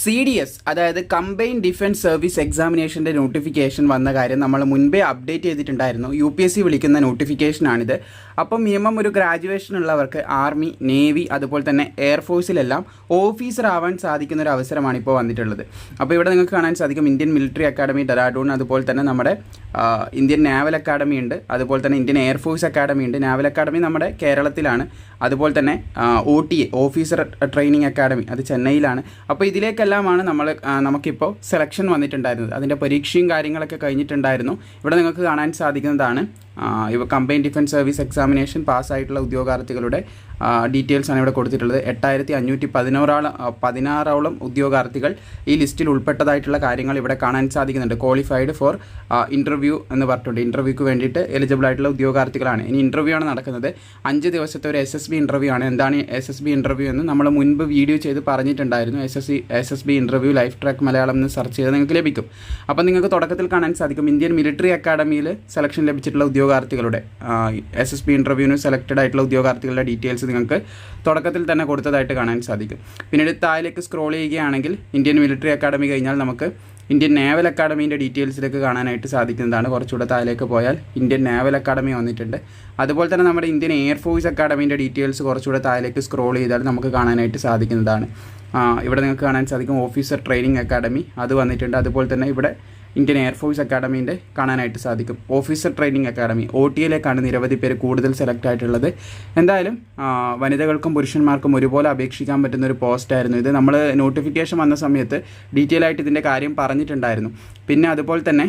C D S അതായത് combine defence service എക്സാമിനേഷന്റെ notification വന്ന കാര്യം നമ്മൾ മുൻപേ അപ്ഡേറ്റ് ചെയ്തിട്ടുണ്ടായിരുന്നു. യു പി എസ് സി വിളിക്കുന്ന നോട്ടിഫിക്കേഷനാണിത് അപ്പം മിനിമം ഒരു ഗ്രാജുവേഷൻ ഉള്ളവർക്ക് ആർമി നേവി അതുപോലെ തന്നെ എയർഫോഴ്സിലെല്ലാം ഓഫീസർ ആവാൻ സാധിക്കുന്ന ഒരു അവസരമാണ് ഇപ്പോൾ വന്നിട്ടുള്ളത്. അപ്പോൾ ഇവിടെ നിങ്ങൾക്ക് കാണാൻ സാധിക്കും ഇന്ത്യൻ മിലിറ്ററി അക്കാഡമി ഡെറാഡൂൺ അതുപോലെ തന്നെ നമ്മുടെ ഇന്ത്യൻ നാവൽ അക്കാഡമി ഉണ്ട്. അതുപോലെ തന്നെ ഇന്ത്യൻ എയർഫോഴ്സ് അക്കാഡമി ഉണ്ട്. നാവൽ അക്കാഡമി നമ്മുടെ കേരളത്തിലാണ്. അതുപോലെ തന്നെ O T officer training academy അത് ചെന്നൈയിലാണ്. അപ്പോൾ ഇതിലേക്കെല്ലാമാണ് നമ്മൾ നമുക്കിപ്പോൾ സെലക്ഷൻ വന്നിട്ടുണ്ടായിരുന്നത്. അതിന്റെ പരീക്ഷയും കാര്യങ്ങളൊക്കെ കഴിഞ്ഞിട്ടുണ്ടായിരുന്നു. ഇവിടെ നിങ്ങൾക്ക് കാണാൻ സാധിക്കുന്നതാണ് ഇവ കമ്പൈൻ ഡിഫൻസ് സർവീസ് എക്സാമിനേഷൻ പാസ്സായിട്ടുള്ള ഉദ്യോഗാർത്ഥികളുടെ ഡീറ്റെയിൽസ് ആണ് ഇവിടെ കൊടുത്തിട്ടുള്ളത്. എട്ടായിരത്തി അഞ്ഞൂറ്റി പതിനോറാളം പതിനാറോളം ഉദ്യോഗാർത്ഥികൾ ഈ ലിസ്റ്റിൽ ഉൾപ്പെട്ടതായിട്ടുള്ള കാര്യങ്ങൾ ഇവിടെ കാണാൻ സാധിക്കുന്നുണ്ട്. ക്വാളിഫൈഡ് ഫോർ ഇന്റർവ്യൂ എന്ന് പറഞ്ഞിട്ടുണ്ട്. ഇന്റർവ്യൂക്ക് വേണ്ടിയിട്ട് എലിജിബിൾ ആയിട്ടുള്ള ഉദ്യോഗാർത്ഥികളാണ്. ഇനി ഇന്റർവ്യൂ ആണ് നടക്കുന്നത്. അഞ്ച് ദിവസത്തെ ഒരു എസ് എസ് ബി ഇന്റർവ്യൂ ആണ്. എന്താണ് എസ് എസ് ബി ഇന്റർവ്യൂ എന്ന് നമ്മൾ മുൻപ് വീഡിയോ ചെയ്ത് പറഞ്ഞിട്ടുണ്ടായിരുന്നു. S S C S S B interview life track Malayalam എന്ന് സെർച്ച് ചെയ്ത് നിങ്ങൾക്ക് ലഭിക്കും. അപ്പോൾ നിങ്ങൾക്ക് തുടക്കത്തിൽ കാണാൻ സാധിക്കും. ഇന്ത്യൻ മിലിറ്ററി അക്കാഡമിയിൽ സെലക്ഷൻ ലഭിച്ചിട്ടുള്ള ഉദ്യോഗാർത്ഥികളുടെ എസ് എസ് ബി ഇന്റർവ്യൂവിന് സെലക്റ്റഡ് ആയിട്ടുള്ള ഉദ്യോഗാർത്ഥികളുടെ ഡീറ്റെയിൽസ് നിങ്ങൾക്ക് തുടക്കത്തിൽ തന്നെ കൊടുത്തതായിട്ട് കാണാൻ സാധിക്കും. പിന്നീട് താഴേക്ക് സ്ക്രോൾ ചെയ്യുകയാണെങ്കിൽ ഇന്ത്യൻ മിലിറ്ററി അക്കാഡമി കഴിഞ്ഞാൽ നമുക്ക് ഇന്ത്യൻ നേവൽ അക്കാഡമീന്റെ ഡീറ്റെയിൽസിലേക്ക് കാണാനായിട്ട് സാധിക്കുന്നതാണ്. കുറച്ചുകൂടെ താഴേക്ക് പോയാൽ ഇന്ത്യൻ നേവൽ അക്കാഡമി വന്നിട്ടുണ്ട്. അതുപോലെ തന്നെ നമ്മുടെ ഇന്ത്യൻ എയർഫോഴ്സ് അക്കാഡമീന്റെ ഡീറ്റെയിൽസ് കുറച്ചുകൂടെ താഴേക്ക് സ്ക്രോൾ ചെയ്താൽ നമുക്ക് കാണാനായിട്ട് സാധിക്കുന്നതാണ്. ഇവിടെ നിങ്ങൾക്ക് കാണാൻ സാധിക്കും ഓഫീസർ ട്രെയിനിങ് അക്കാഡമി അത് വന്നിട്ടുണ്ട്. അതുപോലെ തന്നെ ഇവിടെ ഇന്ത്യൻ എയർഫോഴ്സ് അക്കാഡമീന്റെ കാണാനായിട്ട് സാധിക്കും. Officer training academy O T എയിലേക്കാണ് നിരവധി പേര് കൂടുതൽ സെലക്ട് ആയിട്ടുള്ളത്. എന്തായാലും വനിതകൾക്കും പുരുഷന്മാർക്കും ഒരുപോലെ അപേക്ഷിക്കാൻ പറ്റുന്ന ഒരു പോസ്റ്റ് ആയിരുന്നു ഇത്. നമ്മൾ നോട്ടിഫിക്കേഷൻ വന്ന സമയത്ത് ഡീറ്റെയിൽ ആയിട്ട് ഇതിന്റെ കാര്യം പറഞ്ഞിട്ടുണ്ടായിരുന്നു. പിന്നെ അതുപോലെ തന്നെ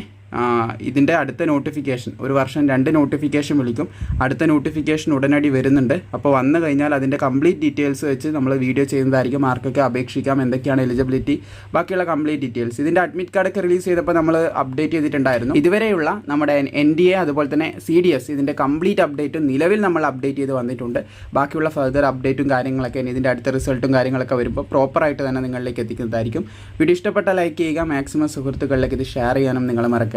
ഇതിന്റെ അടുത്ത നോട്ടിഫിക്കേഷൻ ഒരു വർഷം രണ്ട് നോട്ടിഫിക്കേഷൻ വിളിക്കും. അടുത്ത നോട്ടിഫിക്കേഷൻ ഉടനടി വരുന്നുണ്ട്. അപ്പോൾ വന്നു കഴിഞ്ഞാൽ അതിന്റെ കംപ്ലീറ്റ് ഡീറ്റെയിൽസ് വെച്ച് നമ്മൾ വീഡിയോ ചെയ്യുന്നതായിരിക്കും. ആർക്കൊക്കെ അപേക്ഷിക്കാം എന്തൊക്കെയാണ് എലിജിബിലിറ്റി ബാക്കിയുള്ള കംപ്ലീറ്റ് ഡീറ്റെയിൽസ് ഇതിന്റെ അഡ്മിറ്റ് കാർഡൊക്കെ റിലീസ് ചെയ്തപ്പോൾ നമ്മൾ അപ്ഡേറ്റ് ചെയ്തിട്ടുണ്ടായിരുന്നു. ഇതുവരെയുള്ള നമ്മുടെ എൻ ഡി എ അതുപോലെ തന്നെ സി ഡി എസ് ഇതിന്റെ കംപ്ലീറ്റ് അപ്ഡേറ്റും നിലവിൽ നമ്മൾ അപ്ഡേറ്റ് ചെയ്ത് വന്നിട്ടുണ്ട്. ബാക്കിയുള്ള ഫർദർ അപ്ഡേറ്റും കാര്യങ്ങളൊക്കെ ഇനി ഇതിന്റെ അടുത്ത റിസൾട്ടും കാര്യങ്ങളൊക്കെ വരുമ്പോൾ പ്രോപ്പറായിട്ട് തന്നെ നിങ്ങളിലേക്ക് എത്തിക്കുന്നതായിരിക്കും. വീഡിയോ ഇഷ്ടപ്പെട്ട ലൈക്ക് ചെയ്യുക. മാക്സിമം സുഹൃത്തുക്കളിലേക്ക് ഇത് ഷെയർ ചെയ്യാനും നിങ്ങൾ മറക്കുക